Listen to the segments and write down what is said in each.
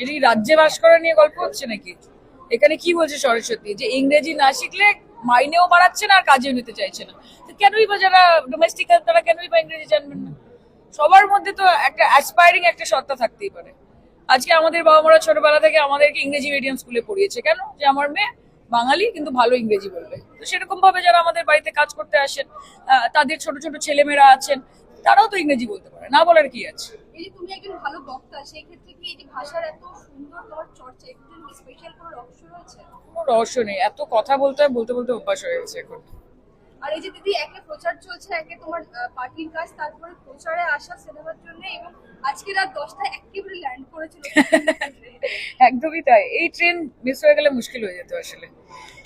এটা রাজ্যে বাস করা নিয়ে গল্প হচ্ছে নাকি? এখানে কি বলছে সরস্বতী? যে ইংরেজি না শিখলে মাইনেও বাড়াচ্ছে না আর কাজেও নিতে চাইছে না। তো কেনই বা যারা ডোমেস্টিক তারা কেনই বা ইংরেজি জানবেন না? সবার মধ্যে তো একটা অ্যাসপায়ারিং একটা সত্তা থাকতেই পারে। আজকে আমাদের বাবা মারা ছোটবেলা থেকে আমাদেরকে ইংরেজি মিডিয়াম স্কুলে পড়িয়েছে। কেন? যে আমার মেয়ে বাঙালি কিন্তু ভালো ইংরেজি বলবে। তো সেরকম ভাবে যারা আমাদের বাড়িতে কাজ করতে আসেন তাদের ছোট ছোট ছেলেমেয়েরা আছেন, তারাও তো ইংরেজি বলতে পারে। না বলার কি আছে? এই যে তুমি একজন ভালো বক্তা সেই ক্ষেত্রে কি এই যে ভাষার এত সুন্দর তোমার চর্চা কি স্পেশাল কোনো রহস্য রয়েছে? কোনো রহস্য নেই। এত কথা বলতে হয় বলতে বলতে অভ্যাস হয়ে গেছে এখন। আর এই যে দিদি একে প্রচার চলছে একে তোমার পার্টির কাজ তারপরে প্রচারে আসা সিনেমার জন্য এবং আজকে রাত দশটায় একেবারে ল্যান্ড করেছিল। এই ট্রেন মিস হয়ে গেলে মুশকিল হয়ে যেত আসলে।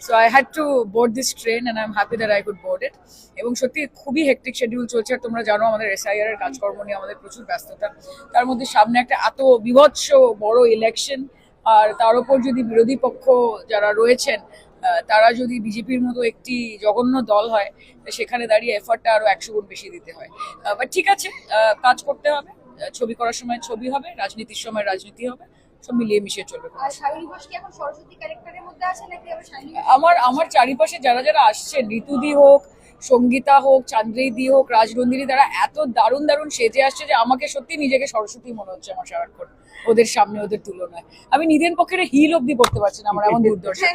So I had to board this train and I am happy that I could board it এবং সত্যি খুবই হেক্টিক শিডিউল চলছে। আর তোমরা জানো, আমাদের এসআইআর এর কাজকর্ম নিয়ে আমাদের প্রচুর ব্যস্ততা। তার মধ্যে সামনে একটা এত বিভৎস বড় ইলেকশন আর তার উপর যদি বিরোধী পক্ষ যারা রয়েছেন তারা যদি বিজেপির মতো একটি জঘন্য দল হয় সেখানে দাঁড়িয়ে এফার্টটা আরও একশো গুণ বেশি দিতে হয়। বাট ঠিক আছে কাজ করতে হবে। ছবি করার সময় ছবি হবে, রাজনীতির সময় রাজনীতি হবে। সব মিলিয়ে মিশিয়ে চলবে আমার আমার চারিপাশে যারা যারা আসছেন ঋতুদি হোক সঙ্গীতা হোক চান্দ্রিদি হোক রাজনন্দিনী তারা এত দারুণ দারুণ সেজে আসছে যে আমাকে সত্যি নিজেকে সরস্বতী মনে হচ্ছে আমার সারাক্ষণ ওদের সামনে ওদের তুলনায়। আমি নিজের পক্ষে হিল অব্দি পড়তে পারছি না আমার এমন দুর্দশা।